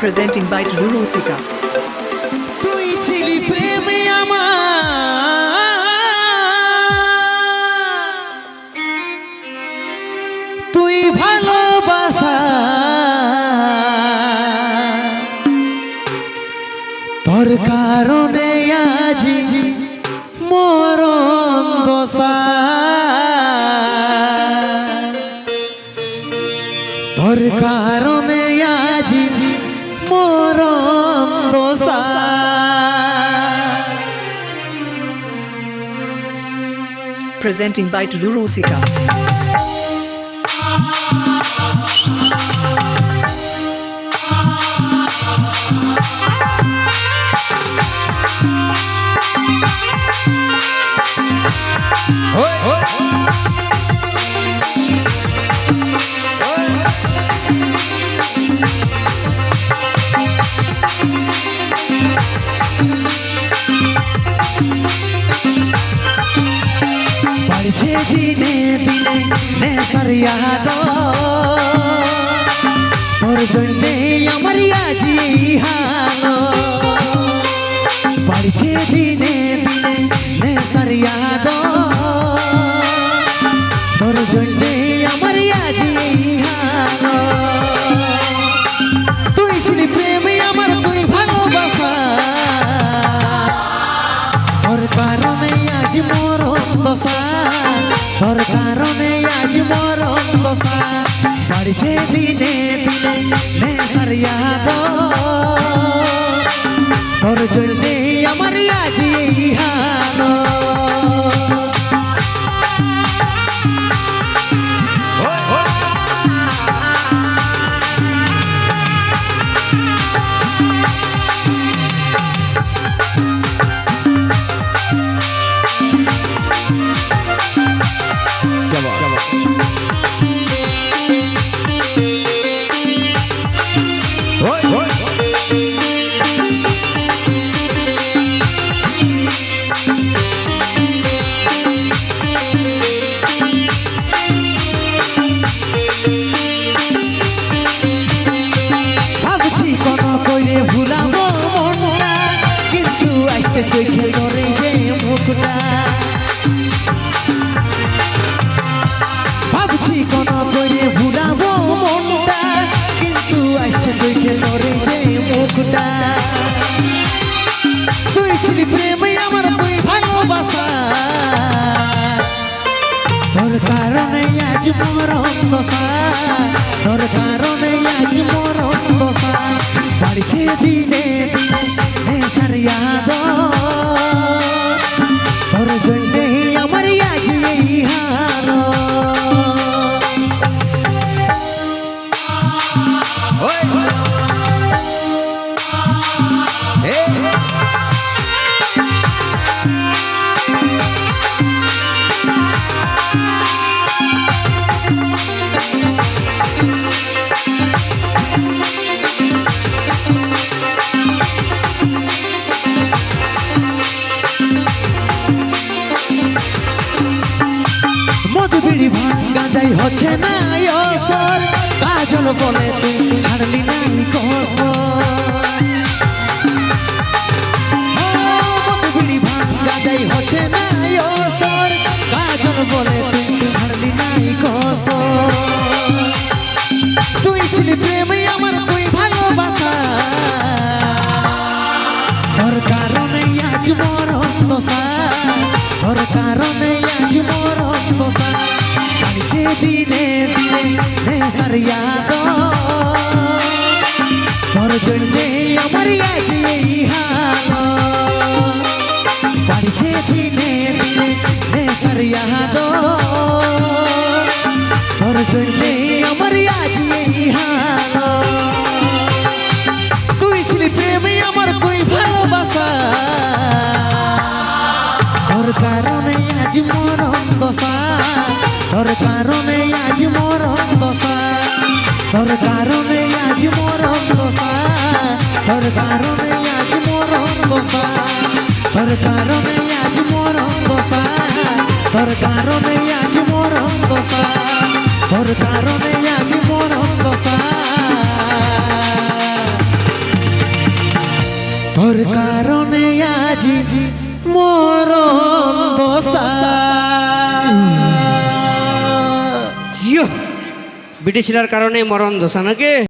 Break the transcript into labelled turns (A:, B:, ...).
A: presenting by Rurusika.
B: তুই ছিলি প্রেমে আমার তুই ভালোবাসা তোর কারণে আজি মরণ দশা তোর কারণে আজি মরণ দশা
A: Presenting by Rurusika.
B: বাড়ছে দিনে দিনে নেশার ইয়াদ তোর জন্যে আমার আজি হাল বাড়ছে দিনে দিনে নেশার ইয়াদ তোর জন্যে আমার আজি হাল তুই ছিলি প্রেমে আমার তুই ভালোবাসা তোর কারণে আজ মরণ দশা তোর কারণে আজ মরণ দশা বাড়ছে দিনে দিনে নেশার ইয়াদ ভাবছি কোন কইরে ভুলাবো কিন্তু করে ভালোবাসা। তোর কারণে আজ মরণ দশা, তোর কারণে আজ মরণ দশা। বাড়ছে দিনে দিনে নেশার মধু বিড়ি ভাঙ্গা যাই হচ্ছে না অসর। কাজল বলে, তুই ছাড়লি নাই কসর। মধু বিড়ি ভাঙ্গা যাই হচ্ছে না অসর। কাজল বলে, তুই ছাড়লি নাই কসর। তুই ছিলি প্রেমে আমার তুই ভালোবাসা। তোর কারণে আজ মরণ দশা তোর কারণে বাড়ছে দিনে দিনে নেশার ইয়াদ তোর জন্যে আমার আজ এই হাল বাড়ছে দিনে দিনে নেশার ইয়াদ তোর জন্যে আমার আজ এই হাল তুই ছিলি প্রেমে আমার তুই ভালোবাসা তোর কারণে আজ মরণ দশা তোর কারণে আজ মরণ দশা তোর কারণে আজ মরণ দশা তোর কারণে আজ মরণ দশা তোর কারণে আজ মরণ দশা তোর কারণে আজ মরণ দশা তোর কারণে আজ মরণ দশা তোর কারণে আজি মরণ
C: ছিলার কারণে মরণ দোষা নাকি?